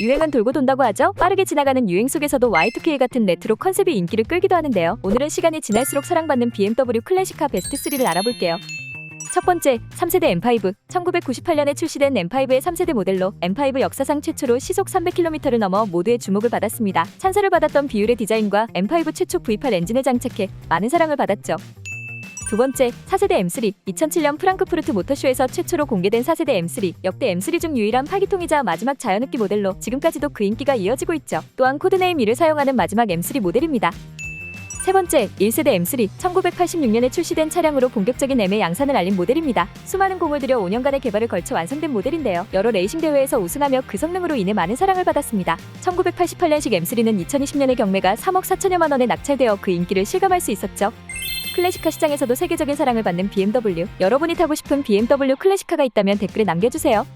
유행은 돌고 돈다고 하죠. 빠르게 지나가는 유행 속에서도 Y2K 같은 레트로 컨셉이 인기를 끌기도 하는데요. 오늘은 시간이 지날수록 사랑받는 BMW 클래식카 베스트 3를 알아볼게요. 첫 번째, 3세대 M5. 1998년에 출시된 M5의 3세대 모델로 M5 역사상 최초로 시속 300km를 넘어 모두의 주목을 받았습니다. 찬사를 받았던 비율의 디자인과 M5 최초 V8 엔진을 장착해 많은 사랑을 받았죠. 두 번째, 4세대 M3. 2007년 프랑크푸르트 모터쇼에서 최초로 공개된 4세대 M3. 역대 M3 중 유일한 8기통이자 마지막 자연흡기 모델로 지금까지도 그 인기가 이어지고 있죠. 또한 코드네임 2를 사용하는 마지막 M3 모델입니다. 세 번째, 1세대 M3. 1986년에 출시된 차량으로 본격적인 M의 양산을 알린 모델입니다. 수많은 공을 들여 5년간의 개발을 걸쳐 완성된 모델인데요. 여러 레이싱 대회에서 우승하며 그 성능으로 인해 많은 사랑을 받았습니다. 1988년식 M3는 2020년에 경매가 3억 4천여만 원에 낙찰되어 그 인기를 실감할 수 있었죠. 클래식카 시장에서도 세계적인 사랑을 받는 BMW. 여러분이 타고 싶은 BMW 클래식카가 있다면 댓글에 남겨주세요.